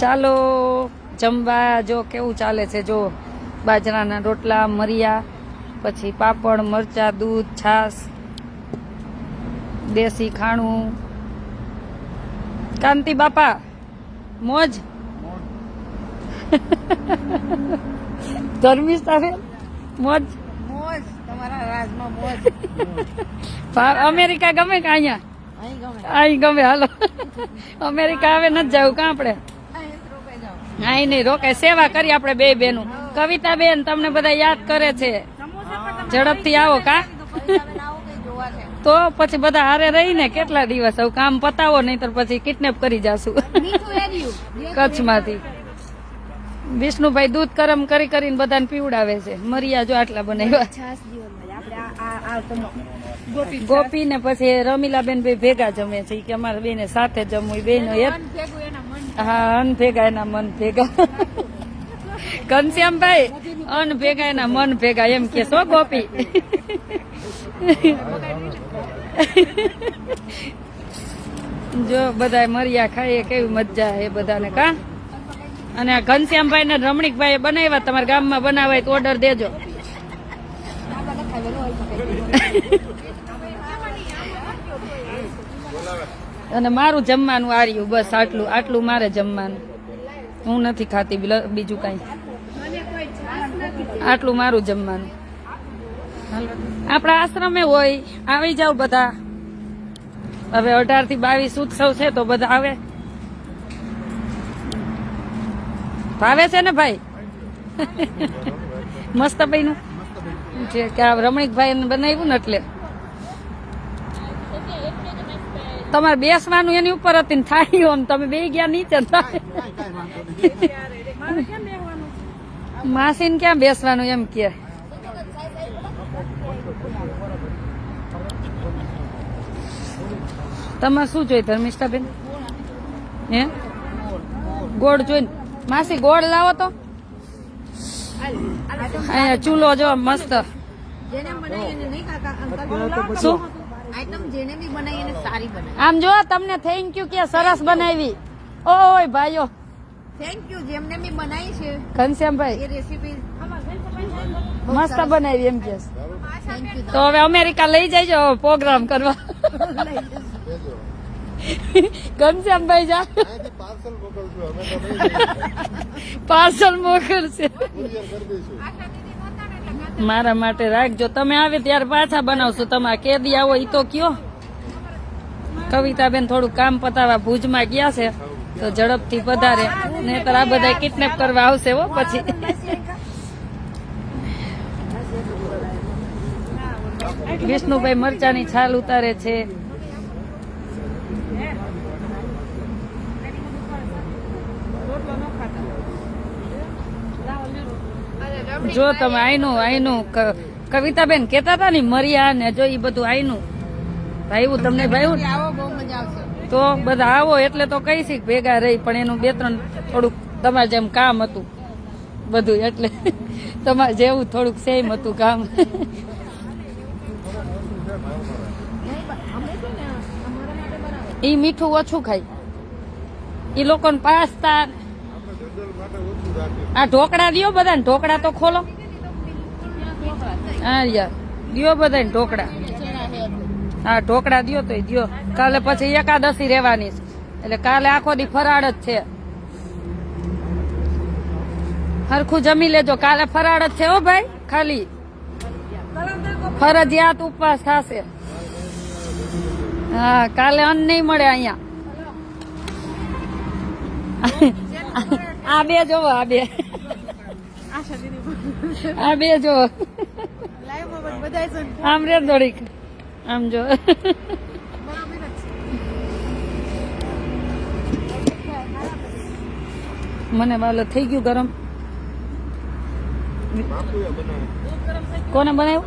ચાલો જમવા જો કેવું ચાલે છે જો બાજરાના રોટલા મરિયા પછી પાપડ મરચા દૂધ છાશ દેશી ખાણું. કાંતિ બાપા મોજ? ધર્મિષ્ઠા મોજ? મોજ તમારા રાજમાં મોજ. અમેરિકા ગમે કે અહીંયા? અહીં ગમે. હાલો. અમેરિકા આવે નથી જવું કાં આપણે? અહીં નહીં રોકાય સેવા કરી આપણે બે બેનું. કવિતા બેન તમને બધા યાદ કરે છે. ઝડપથી આવો, કા? તો પછી બધા હારે રહીને કેટલા દિવસ આવું કામ પતાવો નહીં તો પછી કિડનેપ કરી જાશું. કચ્છમાંથી. વિષ્ણુભાઈ દૂધ ગરમ કરી કરીને બધાને પીવડાવે છે. મરિયા જો આટલા બનાવ્યા. ગોપી ને પછી રમીલાબેન ભાઈ ભેગા જમે છે. કે અમારે બેને સાથે જમવું બેનો હા અન ભેગા એના મન ભેગા. ઘનશ્યામભાઈ અન ભેગા એના મન ભેગા એમ કે સો ગોપી. જો બધા મરિયા ખાઈએ કેવી મજા એ બધાને કા? અને આ ઘનશ્યામભાઈ ને રમણીકભાઈ બનાવ્યા તમારા ગામમાં બનાવાય તો ઓર્ડર દેજો. અને મારું જમવાનું આર્યું, બસ આટલું આટલું મારે જમવાનું. હું નથી ખાતી બીજું કાંઈ. આટલું મારું જમવાનું. આપણા આશ્રમે હોય, આવી જાવ બધા. હવે અઢારથી બાવીસ ઉત્સવ છે તો બધા આવે. ભાવે છે ને ભાઈ? મસ્ત ભાઈ નું રમણીકભાઈ બનાવ્યું ને એટલે. તમારે બેસવાનું એની ઉપર હતી ને થાળીઓ ને તમે બે ગયા નીચે માસીને ક્યાં બેસવાનું એમ કે? તમારે શું જોઈએ ધર્મિષ્ઠાબેન હે? ગોળ જોઈને. માસી ગોળ લાવો તો. અહીંયા ચૂલો જો મસ્ત. શું? જેને બી બનાવી એને સારી બનાવી. આમ જો તમને થેન્ક યુ કે સરસ બનાવી. ઓય ભાઈઓ. થેન્ક યુ જેમને બી બનાવી છે ઘનશ્યામભાઈ એ રેસીપી મસ્ત બનાવી એમ કે. તો હવે અમેરિકા લઈ જઈજો પ્રોગ્રામ કરવા. ઘનશ્યામભાઈ જા. પાર્સલ મોકલશે મારા માટે રાખજો. તમે આવે ત્યારે પાછા બનાવશો. તમારે કેદી આવો, ઈ તો કયો. કવિતાબેન થોડું કામ પતાવવા ભુજમાં ગયા છે, તો ઝડપથી પધારે. ને આ બધા કિડનેપ કરવા આવશે હો પછી. વિષ્ણુભાઈ મરચાની છાલ ઉતારે છે. જો તમે આઈનું આઈનું કવિતા કવિતાબેન કેતા હતા ને મરિયા ને જો એ બધું આઈનું. ભાઈવું તમને ભાઈવું આવો બહુ મજા આવશે. તો બધા આવો એટલે તો કઈ શીખ ભેગા રહી પણ એનું બે ત્રણ થોડુંક તમારે જેમ કામ હતું. બધું એટલે તમારે જેવું થોડુંક સેમ હતું કામ. ઈ મીઠું ઓછું ખાય. ઈ લોકોને પાસ્તા આપણે જનરલ માટે ઓછું રાખીએ આ ઢોકળા દિયો બધાને, ઢોકળા તો ખોલો. હા યાર દ્યો બધાને ઢોકળા. હા ઢોકળા દિયો તો દિયો. કાલે પછી એકાદશી રહેવાની એટલે કાલે આખો દી ફરાળ જ છે. હરખું જમી લેજો. કાલે ફરાળ જ છે હો ભાઈ, ખાલી. ફરજિયાત ઉપવાસ થશે. હા, કાલે અન્ન નહીં મળે અહીંયા. આ બે જોવો આ બે. આ બે જો આમ રે થોડીક આમ જો. મને વાલો થઈ ગયું ગરમ. કોને બનાવ્યું?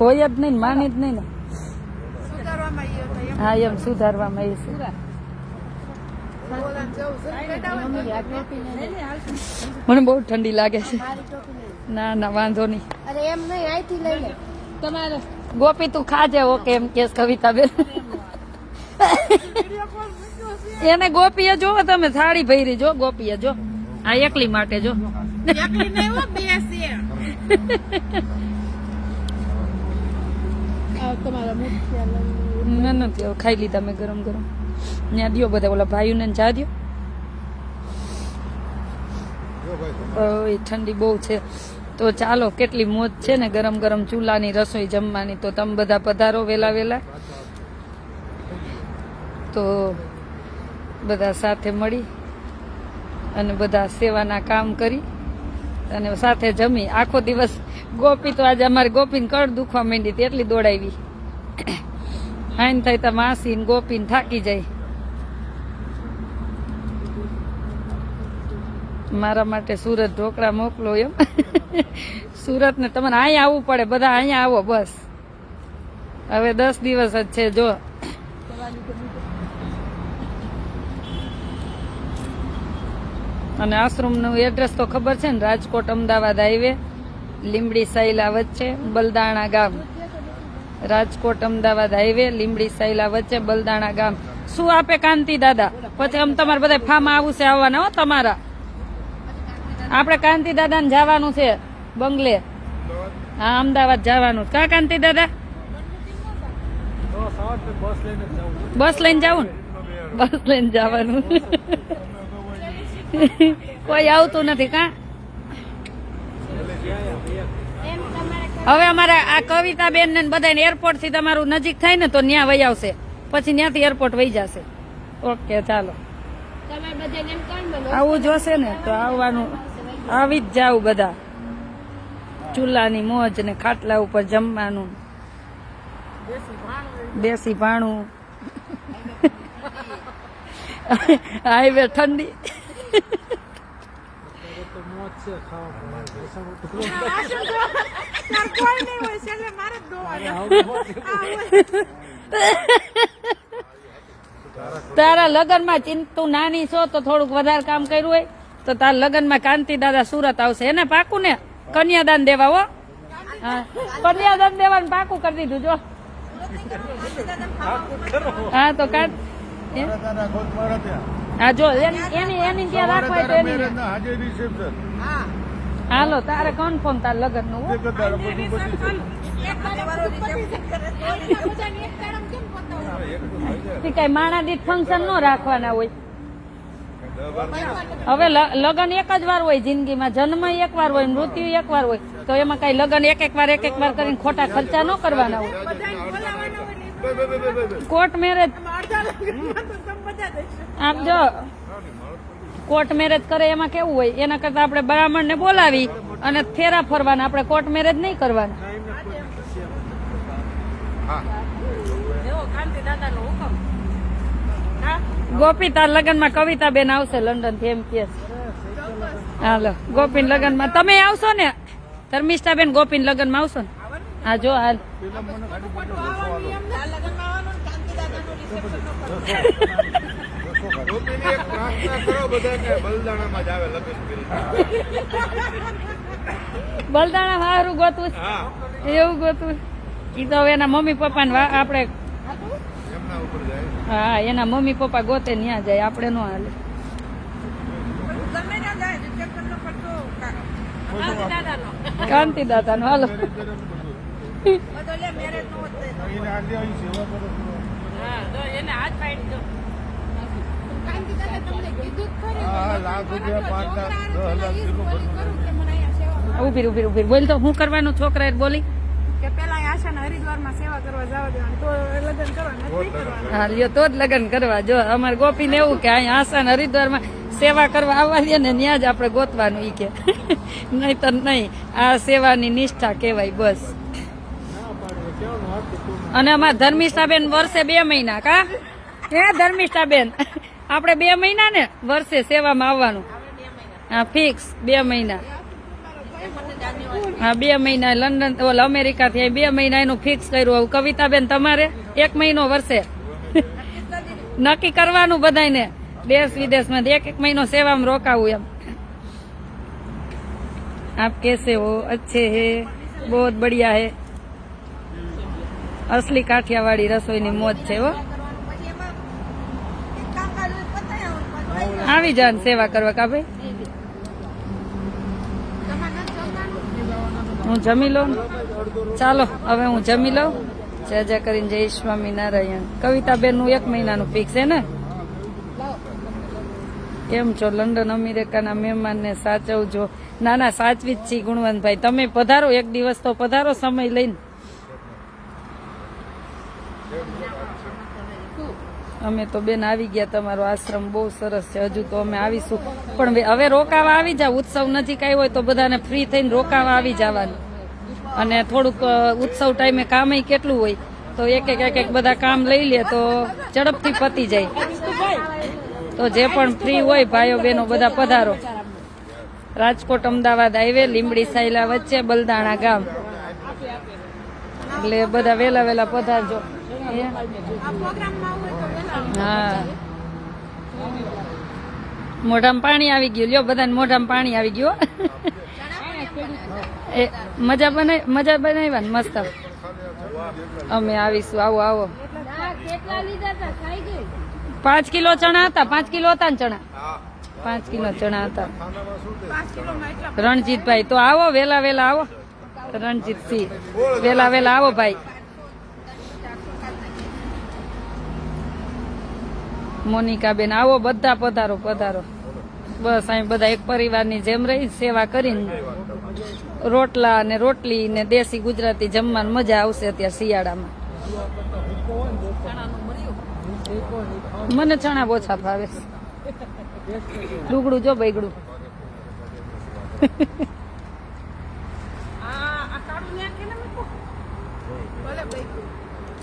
હોય જ નહીં માની જ નહીં ને. હા એમ સુધારવામાં આવી છે. મને બહુ ઠંડી લાગે છે. ના ના વાંધો નહીં. અરે એમ નહીં અહીંથી લઈ લે. તમારે ગોપી તું ખાજે ઓકે એમ કેસ કવિતા બેન એને ગોપીએ જો તમે સાડી પહેરી જો ગોપીએ જો. આ એકલી માટે જો. એકલી નહીં હો, બે છે. આ તમારા ના નથી ખાઈ લીધા મેં ગરમ ગરમ. ત્યાં દ્યો બધા ઓલા ભાઈઓને જા દો ઠંડી બહુ છે. તો ચાલો, કેટલી મોજ છે ને ગરમ ગરમ ચૂલાની રસોઈ જમવાની. તો તમે બધા પધારો વેલા વેલા. તો બધા સાથે મળી અને બધા સેવાના કામ કરી અને સાથે જમી. આખો દિવસ ગોપી તો આજે અમારી ગોપીને કળ દુખવા માંડી હતી, એટલી દોડાવી. હાઈન થાય તો માસી ગોપીને થાકી જાય. મારા માટે સુરત ઢોકળા મોકલો એમ. સુરત ને તમારે અહીંયા આવવું પડે, બધા અહીંયા આવો બસ. હવે દસ દિવસ જ છે, જો. અને આશ્રમનું એડ્રેસ તો ખબર છે ને, રાજકોટ અમદાવાદ હાઈવે લીમડી સાયલા વચ્ચે, બલદાણા ગામ. રાજકોટ અમદાવાદ હાઈવે લીમડી સાયલા વચ્ચે, બલદાણા ગામ. શું આપે કાંતિ દાદા? પછી આમ તમારે બધા ફાર્મ આવું છે આવવાના હો તમારા. આપણે કાંતિ દાદાને જવાનું છે બંગલે. હા અમદાવાદ જવાનું. કા કાંતિ દાદા? બસ લઈને જવું ને? બસ લઈને જવાનું. કોઈ આવતું નથી કા? હવે અમારે આ કવિતા બેન ને બધા એરપોર્ટથી તમારું નજીક થાય ને તો ત્યાં વહી આવશે. પછી ત્યાંથી એરપોર્ટ વહી જશે. ઓકે ચાલો. તમારે બધાને એમ કોણ બોલો? આવું જોશે ને તો આવવાનું. આવી જ જાવ બધા. ચૂલાની મોજ ને ખાટલા ઉપર જમવાનું. દેશી ભાણું. હાઈવે ઠંડી. તારા કોઈ માં ચિંતુ નાની છો તો થોડુંક વધારે કામ કર્યું હોય. તો તાર લગ્નમાં કાંતિ દાદા સુરત આવશે. એને પાકું ને કન્યાદાન દેવા હો. હા. કન્યાદાન દેવાનું પાકું કરી દીધું જો. હા તો કાં હે? જો એની એની એની ત્યાં રાખવાય તો એની હાલો તારે કન્ફર્મ તાર લગ્નનું? કઈ માણા દીઠ ફંક્શન નો રાખવાના હોય. હવે લ- લગ્ન એક જ વાર હોય જિંદગીમાં. જન્મ એક વાર હોય મૃત્યુ એક વાર હોય. તો એમાં કઈ લગ્ન એક એક વાર એક એક વાર કરીને ખોટા ખર્ચા ન કરવાના હોય. Court marriage. આમ જો કોર્ટ મેરેજ કરે એમાં કેવું હોય? એના કરતા આપણે બ્રાહ્મણ ને બોલાવી અને ફેરા ફરવાના. આપણે કોર્ટ મેરેજ નહીં કરવાના. હા. ગોપી તાર લગ્નમાં કવિતા બેન આવશે લંડનથી એમ કે હાલો ગોપીન લગ્નમાં. તમે આવશો ને? ધર્મિષ્ઠા બેન ગોપીન લગ્નમાં આવશો ને? હા જો હાલ. બલદાણા હારું ગોતું છે. એવું ગોતું એ તો હવે એના મમ્મી પપ્પા ને જાય હા એના મમ્મી પપ્પા ગોતે ન્યા જાય આપણે નો હાલે. કાંતિ દાદા નો હાલો બોલી કરું કે મને અહીંયા સેવા ઊભી ઊભી ઊભી બોલ તો હું કરવાનું? છોકરા બોલી? કે પેલા આશા હરિદ્વારમાં સેવા કરવા જવા દેવાનું. તો હા, લ્યો, તો જ લગ્ન કરવા. જો, અમારે ગોપીને એવું કે અહીંયા આસાન હરિદ્વારમાં સેવા કરવા આવવા દે ને ત્યાં જ આપણે ગોતવાનું ઈ કે. નહીં તો નહીં, આ સેવાની નિષ્ઠા કહેવાય બસ. અને અમારા ધર્મિષ્ઠાબેન વર્ષે બે મહિના, કા? હે, ધર્મિષ્ઠાબેન? આપણે બે મહિના ને વર્ષે સેવામાં આવવાનું? હા, ફિક્સ, બે મહિના. હા બે મહિના લંડન ઓલા અમેરિકા થી બે મહિના એનું ફિક્સ કર્યું આવું. કવિતા બેન તમારે? એક મહિનો વર્ષે નક્કી કરવાનું બધાને દેશ વિદેશમાં એક એક મહિનો સેવા સેવામાં રોકાવું એમ. આપ કેસે હો? અચ્છે હે. બહુ બઢિયા હે. અસલી કાઠિયાવાડી રસોઈની મોજ છે હો. આવી જાન સેવા કરવા કા ભાઈ? હું જમી લઉં? ચાલો, હવે હું જમી લઉં. જય જય કરીને જય સ્વામિનારાયણ. કવિતાબેનનું એક મહિનાનું ફિક્સ છે ને? કેમ છો? લંડન અમેરિકાના મહેમાનને સાચવજો. ના ના સાચવી જ છી ગુણવંતભાઈ, તમે પધારો, એક દિવસ તો પધારો સમય લઈને. અમે તો બેન આવી ગયા, તમારો આશ્રમ બહુ સરસ છે, હજુ તો અમે આવીશું. પણ હવે- રોકાવા આવી જાવ ઉત્સવ નજીક આવ્યો હોય તો બધાને ફ્રી થઈને રોકાવા આવી જવાનું. અને થોડુંક ઉત્સવ ટાઈમે કામ કેટલું હોય, તો એક એક એક એક બધા કામ લઈ લે તો ઝડપથી પતી જાય. તો જે પણ ફ્રી હોય, ભાઈઓ બહેનો બધા પધારો. રાજકોટ, અમદાવાદ હાઈવે, લીંબડી સાયલા વચ્ચે, બલદાણા ગામ. એટલે બધા વેલા વેલા પધારજો. હે? મોઢામાં પાણી આવી ગયું. લ્યો, બધાને મોઢામાં પાણી આવી ગયું એ, મજા બનાવી મજા બનાવ્યા ને મસ્ત. અમે આવીશું. આવો આવો. પાંચ કિલો ચણા હતા. પાંચ કિલો હતા ને ચણા. પાંચ કિલો ચણા હતા. રણજીતભાઈ, તો આવો, વેલા વેલા આવો. રણજીતસિંહ, વેલા વેલા આવો, ભાઈ. મોનિકાબેન આવો બધા પધારો પધારો. બસ અહીં બધા એક પરિવારની જેમ રહી સેવા કરીને રોટલા અને રોટલી ને દેશી ગુજરાતી જમવાની મજા આવશે અત્યારે શિયાળામાં. મને ચણા ઓછા ભાવે. ડુગડું જો બૈગડું.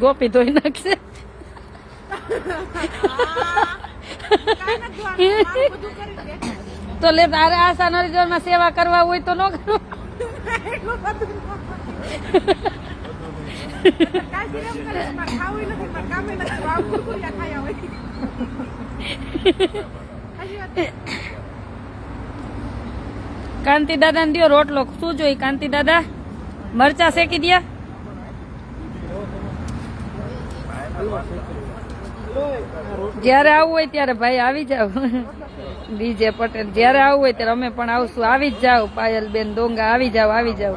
ગોપી ધોઈ નાખશે કાંઈ નથી જોવાનું મારું બધું કરી દે તો લે તારે આશા નરીજોમાં સેવા કરવા હોય તો ન કરો કાંતિ દાદા ને દિયો રોટલો. શું જોઈ કાંતિ દાદા? મરચા શેકી દ્યા? જ્યારે આવવું હોય ત્યારે ભાઈ આવી જાવ ડીજે પટેલ, જ્યારે આવવું હોય ત્યારે અમે પણ આવશું. આવી જ જાવ પાયલ બેન ડોંગા, આવી જાવ આવી જાવ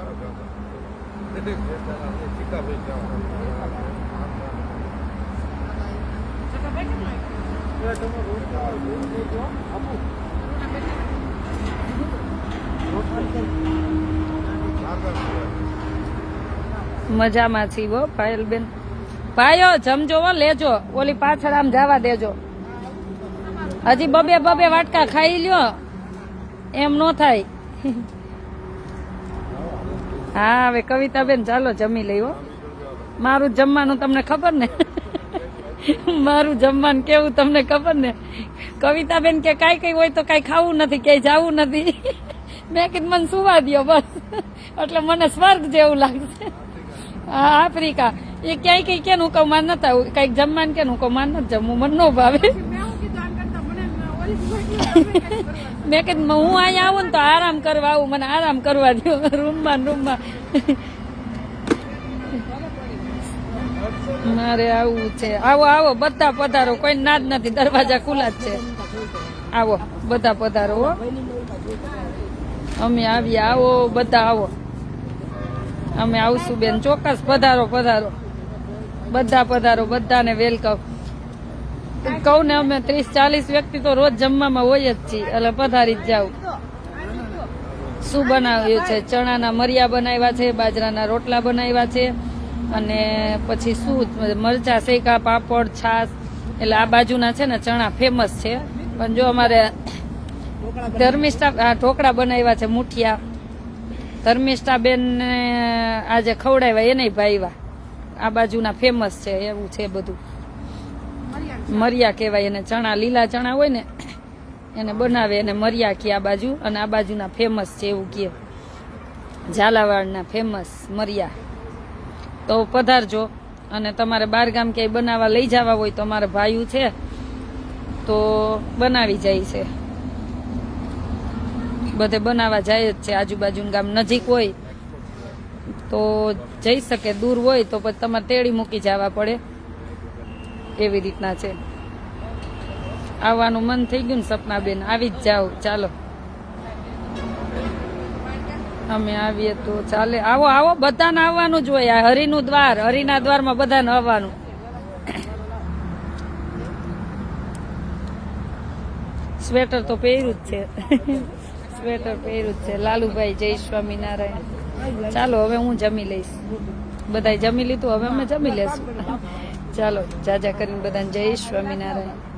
મજામાં છી હો પાયલ બેન ભાઈઓ, જમજો હો, લેજો. ઓલી પાછળ આમ જવા દેજો. હજી બબે બબે વાટકા ખાઈ લ્યો. એમ નો થાય. હા, હવે કવિતાબેન ચાલો જમી લઈ હો. મારું જમવાનું તમને ખબર ને? મારું જમવાનું કેવું તમને ખબર ને? કવિતાબેન કે કાંઈ કઈ હોય તો કાંઈ ખાવું નથી, ક્યાંય જવું નથી. મેં કીધું, મને સુવા દ્યો બસ. એટલે મને સ્વર્ગ જેવું લાગશે. આફ્રિકા. એ ક્યાંય કઈ કે હું કહું માન નતા કંઈક જમવાનું કે હું કહું નથી જમવું મને ન ભાવે. મેં કીધું હું અહીંયા આવું ને તો આરામ કરવા આવું મને આરામ કરવા દો રૂમમાં રૂમમાં. મારે આવું છે. આવો આવો બધા પધારો કોઈ ના જ નથી દરવાજા ખુલ્લા જ છે. આવો બધા પધારો અમે આવીએ આવો બધા આવો. અમે આવશું બેન ચોક્કસ પધારો પધારો. બધા પધારો, બધાને વેલકમ કહું ને અમે ત્રીસ ચાલીસ વ્યક્તિ તો રોજ જમવામાં હોય જ છીએ. એટલે પધારી જ જાવ શું બનાવ્યું છે? ચણાના મરિયા બનાવ્યા છે, બાજરાના રોટલા બનાવ્યા છે, અને પછી શું? મરચા શેકા, પાપડ, છાશ. એટલે આ બાજુના છે ને ચણા ફેમસ છે. પણ જો અમારે ધર્મિષ્ઠા ઢોકળા બનાવ્યા છે, મુઠિયા. ધર્મિષ્ઠા બેન આજે ખવડાવ્યા, એને ભાઈવા આ બાજુના ફેમસ છે, એવું છે બધું. મરિયા કહેવાય એને, ચણા, લીલા ચણા હોય ને, એને બનાવે એને મરિયા કે આ બાજુ, અને આ બાજુના ફેમસ છે એવું કહે ઝાલાવાડના ફેમસ મરિયા. તો પધારજો, અને તમારે બારગામ ક્યાંય બનાવવા લઈ જવા હોય તો અમારા ભાઈઓ છે, તો બનાવી જાય છે. બધે બનાવવા જાય જ છે, આજુબાજુનું ગામ નજીક હોય તો જઈ શકે, દૂર હોય તો પછી તમારે તેડી મૂકી જવા પડે. એવી રીતના છે. આવવાનું મન થઈ ગયું ને સપનાબેન, આવી જ જાઓ, ચાલો. અમે આવીએ તો ચાલે. આવો આવો, બધાને આવવાનું જ હોય આ હરિનું દ્વાર, હરિના દ્વારમાં બધાને આવવાનું. સ્વેટર તો પહેર્યું જ છે. સ્વેટર પહેર્યું જ છે. લાલુભાઈ જય સ્વામિનારાયણ. ચાલો, હવે હું જમી લઈશ. બધાય જમી લીધું, હવે અમે જમી લેશું. ચાલો, જાજા કરીને બધાને જય સ્વામિનારાયણ.